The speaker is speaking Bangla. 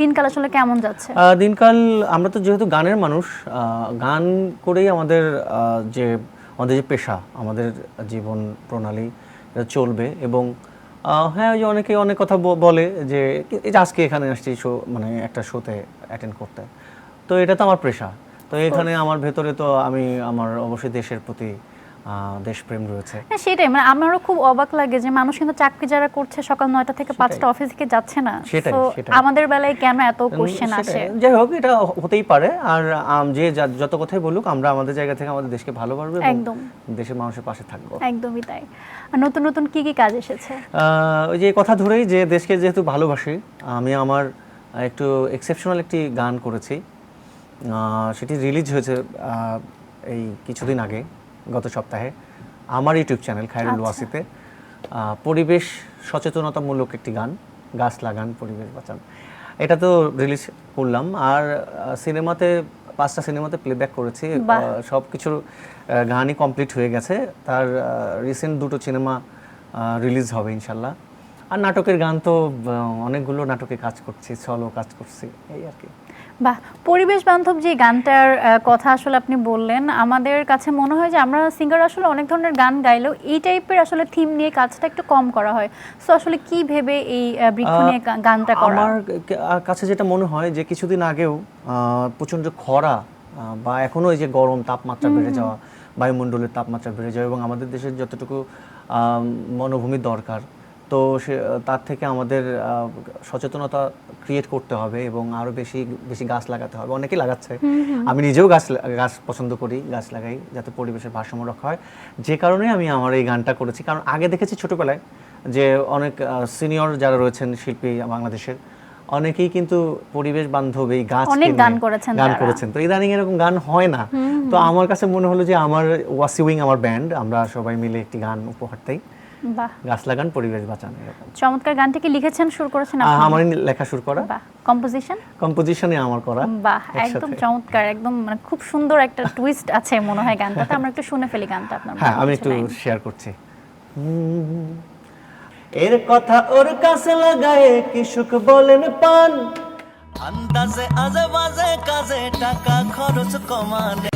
দিনকাল আসলে কেমন যাচ্ছে? দিনকাল আমরা তো যেহেতু গানের মানুষ গান করেই আমাদের যে আমাদের যে পেশা আমাদের জীবন প্রণালী এটা চলবে এবং হ্যাঁ ওই যে অনেকে অনেক কথা বলে যে এই যে আজকে এখানে আসছি শো মানে একটা শোতে অ্যাটেন্ড করতে। তো এটা তো আমার পেশা। তো এখানে আমার ভেতরে তো আমি আমার অবশ্যই দেশের প্রতি দেশপ্রেম রয়েছে। হ্যাঁ সেটাই। মানে আমারও খুব অবাক লাগে যে মানুষ কিন্তু চাকরি যারা করছে সকাল নয়টা থেকে পাঁচটা অফিস থেকে যাচ্ছে না। সেটাই, আমাদের বেলায় কেন এত কোশ্চেন। আসে? যাই হোক এটা হতেই পারে। আর যে যত কথাই বলুক আমরা আমাদের জায়গা থেকে আমাদের দেশকে ভালোবাসবো একদম। দেশের মানুষের পাশে থাকব। একদমই তাই। আর নতুন নতুন কি কি কাজ এসেছে? ওই যে কথা ধরেই যে দেশকে যেহেতু ভালোবাসি আমি আমার একটু এক্সেপশনাল একটি গান করেছি। সেটি রিলিজ হয়েছে এই কিছুদিন আগে। গত সপ্তাহে আমার ইউটিউব চ্যানেল খায়রুল আচ্ছা। ওয়াসিতে পরিবেশ সচেতনতামূলক একটি গান গাছ লাগান পরিবেশ বাঁচান। এটা তো রিলিজ করলাম আর সিনেমাতে পাঁচটা সিনেমাতে প্লেব্যাক করেছি। সব কিছুর গানই কমপ্লিট হয়ে গেছে। তার রিসেন্ট দুটো সিনেমা রিলিজ হবে ইনশাল্লাহ। আর নাটকের গান তো অনেকগুলো নাটকে কাজ করছি সলো কাজ করছি এই আর কি। বাহ পরিবেশ বান্ধব যে গানটার কথা আসলে আপনি বললেন আমাদের কাছে মনে হয় যে আমরা সিঙ্গার আসলে অনেক ধরনের গান গাইলেও এই টাইপের আসলে থিম নিয়ে কাজটা একটু কম করা হয়। সো আসলে কি ভেবে এই বৃক্ষ নিয়ে গানটা করা? আমার কাছে যেটা মনে হয় যে কিছুদিন আগেও প্রচণ্ড খরা বা এখনও এই যে গরম তাপমাত্রা বেড়ে যাওয়া বায়ুমণ্ডলের তাপমাত্রা বেড়ে যাওয়া এবং আমাদের দেশের যতটুকু বনভূমির দরকার তো সে তার থেকে আমাদের সচেতনতা ক্রিয়েট করতে হবে এবং আরও বেশি বেশি গাছ লাগাতে হবে। অনেকেই লাগাচ্ছে। আমি নিজেও গাছ গাছ পছন্দ করি গাছ লাগাই যাতে পরিবেশের ভারসাম্য রক্ষা হয়। যে কারণে আমি আমার এই গানটা করেছি। কারণ আগে দেখেছি ছোটবেলায় যে অনেক সিনিয়র যারা রয়েছেন শিল্পী বাংলাদেশের অনেকেই কিন্তু পরিবেশ বান্ধব এই গাছ অনেক গান করেছেন গান। করেছেন। তো ইদানিং এরকম গান হয় না। তো আমার কাছে মনে হলো যে আমার ওয়াসিউইং আমার ব্যান্ড আমরা সবাই মিলে একটি গান উপহার দেই। গাছ লাগান পরিবেশ বাঁচান চমৎকার গানটা কি লিখেছেন শুরু করেছেন আপনি? আমারই লেখা শুরু করা। কম্পোজিশন কম্পোজিশনে আমার করা বাহ একদম চমৎকার একদম মানে খুব সুন্দর একটা টুইস্ট আছে মনে হয় গানটাতে। আমরা একটু শুনে ফেলি গানটা আপনার হ্যাঁ আমি একটু শেয়ার করছি। এর কথা ওর কাছে লাগায়ে কি সুখ বলেন পান? আন্দাজে আজে বাজে কাজে টাকা খরচ কমানে